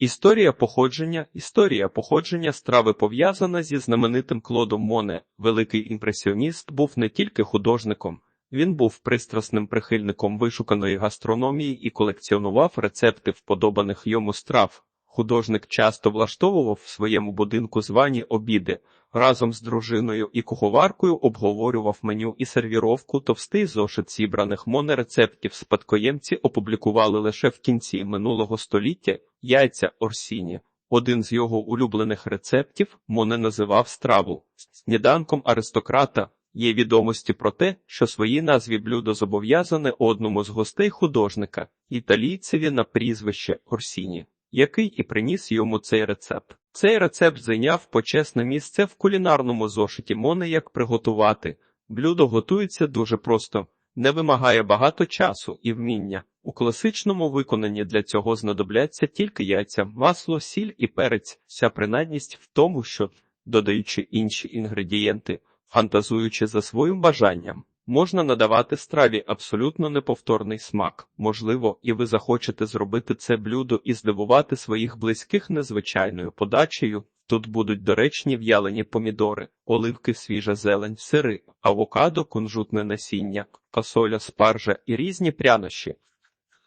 Історія походження Історія походження страви пов'язана зі знаменитим Клодом Моне. Великий імпресіоніст був не тільки художником, він був пристрасним прихильником вишуканої гастрономії і колекціонував рецепти вподобаних йому страв. Художник часто влаштовував в своєму будинку звані обіди. Разом з дружиною і куховаркою обговорював меню і сервіровку. Товстий зошит зібраних моне рецептів спадкоємці опублікували лише в кінці минулого століття яйця Орсіні. Один з його улюблених рецептів Моне називав страву сніданком аристократа. Є відомості про те, що свої назві блюдо зобов'язане одному з гостей художника, італійцеві на прізвище Орсіні, який і приніс йому цей рецепт. Цей рецепт зайняв почесне місце в кулінарному зошиті Моне як приготувати. Блюдо готується дуже просто, не вимагає багато часу і вміння. У класичному виконанні для цього знадобляться тільки яйця, масло, сіль і перець. Вся принадність в тому, що, додаючи інші інгредієнти, фантазуючи за своїм бажанням, можна надавати страві абсолютно неповторний смак. Можливо, і ви захочете зробити це блюдо і здивувати своїх близьких незвичайною подачею. Тут будуть доречні в'ялені помідори, оливки, свіжа зелень, сири, авокадо, кунжутне насіння, фасоля, спаржа і різні прянощі.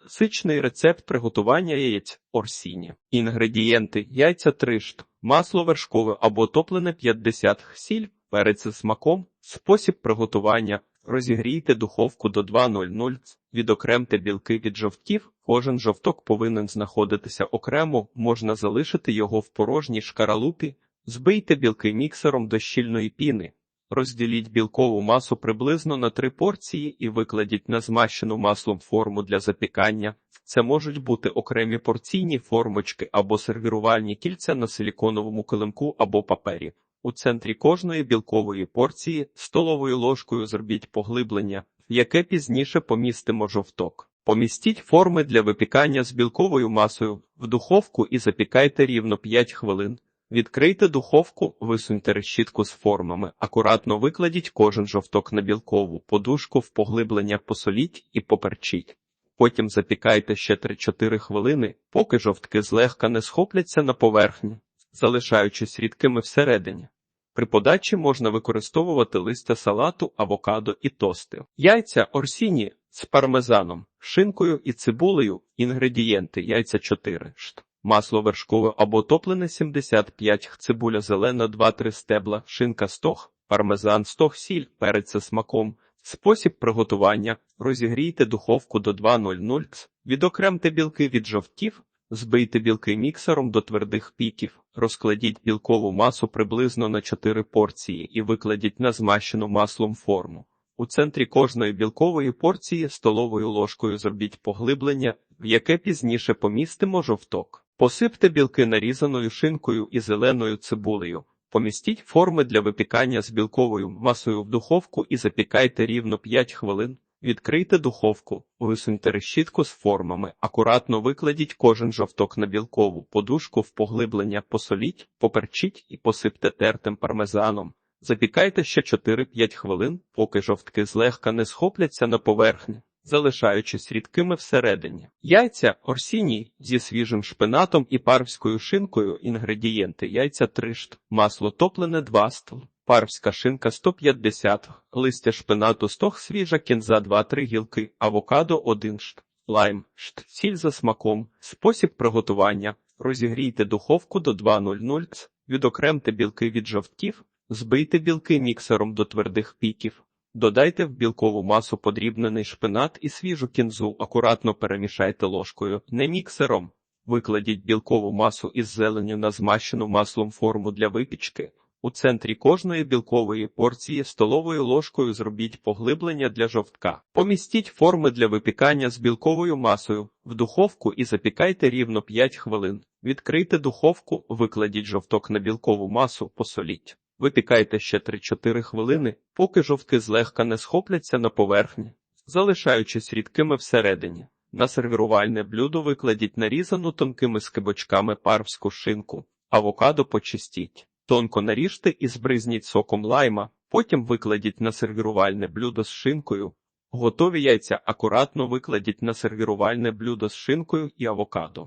Сичний рецепт приготування яєць орсіні. Інгредієнти: яйця 3 шт, масло вершкове або топлене 50 х, сіль, перець з смаком, спосіб приготування. Розігрійте духовку до 2.00, відокремте білки від жовтків, кожен жовток повинен знаходитися окремо, можна залишити його в порожній шкаралупі, збийте білки міксером до щільної піни, розділіть білкову масу приблизно на три порції і викладіть на змащену маслом форму для запікання. Це можуть бути окремі порційні формочки або сервірувальні кільця на силіконовому килимку або папері. У центрі кожної білкової порції столовою ложкою зробіть поглиблення, яке пізніше помістимо жовток. Помістіть форми для випікання з білковою масою в духовку і запікайте рівно 5 хвилин. Відкрийте духовку, висуньте решітку з формами, акуратно викладіть кожен жовток на білкову подушку в поглиблення посоліть і поперчіть. Потім запікайте ще 3-4 хвилини, поки жовтки злегка не схопляться на поверхні, залишаючись рідкими всередині. При подачі можна використовувати листя салату, авокадо і тости. Яйця орсіні з пармезаном, шинкою і цибулею. Інгредієнти яйця 4 шт. Масло вершкове або топлене 75 х, цибуля зелена 2-3 стебла, шинка 100 х, пармезан 100 х, сіль, перець зі смаком. Спосіб приготування. Розігрійте духовку до 2.00 ц. Відокремте білки від жовтків, Збийте білки міксером до твердих піків, розкладіть білкову масу приблизно на 4 порції і викладіть на змащену маслом форму. У центрі кожної білкової порції столовою ложкою зробіть поглиблення, в яке пізніше помістимо жовток. Посипте білки нарізаною шинкою і зеленою цибулею. Помістіть форми для випікання з білковою масою в духовку і запікайте рівно 5 хвилин. Відкрийте духовку, висуньте решітку з формами, акуратно викладіть кожен жовток на білкову подушку в поглиблення, посоліть, поперчіть і посипте тертим пармезаном. Запікайте ще 4-5 хвилин, поки жовтки злегка не схопляться на поверхні, залишаючись рідкими всередині. Яйця орсіні зі свіжим шпинатом і парвською шинкою інгредієнти яйця 3 шт, масло топлене 2 стл. Парвська шинка 150, листя шпинату 100 свіжа кінза 2-3 гілки, авокадо 1 шт, лайм, шт, сіль за смаком, спосіб приготування. Розігрійте духовку до 2.00 ц, відокремте білки від жовтків, збийте білки міксером до твердих піків, додайте в білкову масу подрібнений шпинат і свіжу кінзу, акуратно перемішайте ложкою, не міксером. Викладіть білкову масу із зеленю на змащену маслом форму для випічки. У центрі кожної білкової порції столовою ложкою зробіть поглиблення для жовтка. Помістіть форми для випікання з білковою масою в духовку і запікайте рівно 5 хвилин. Відкрийте духовку, викладіть жовток на білкову масу, посоліть. Випікайте ще 3-4 хвилини, поки жовтки злегка не схопляться на поверхні, залишаючись рідкими всередині. На сервірувальне блюдо викладіть нарізану тонкими скибочками парвську шинку, авокадо почистіть. Тонко наріжте і збризніть соком лайма, потім викладіть на сервірувальне блюдо з шинкою. Готові яйця акуратно викладіть на сервірувальне блюдо з шинкою і авокадо.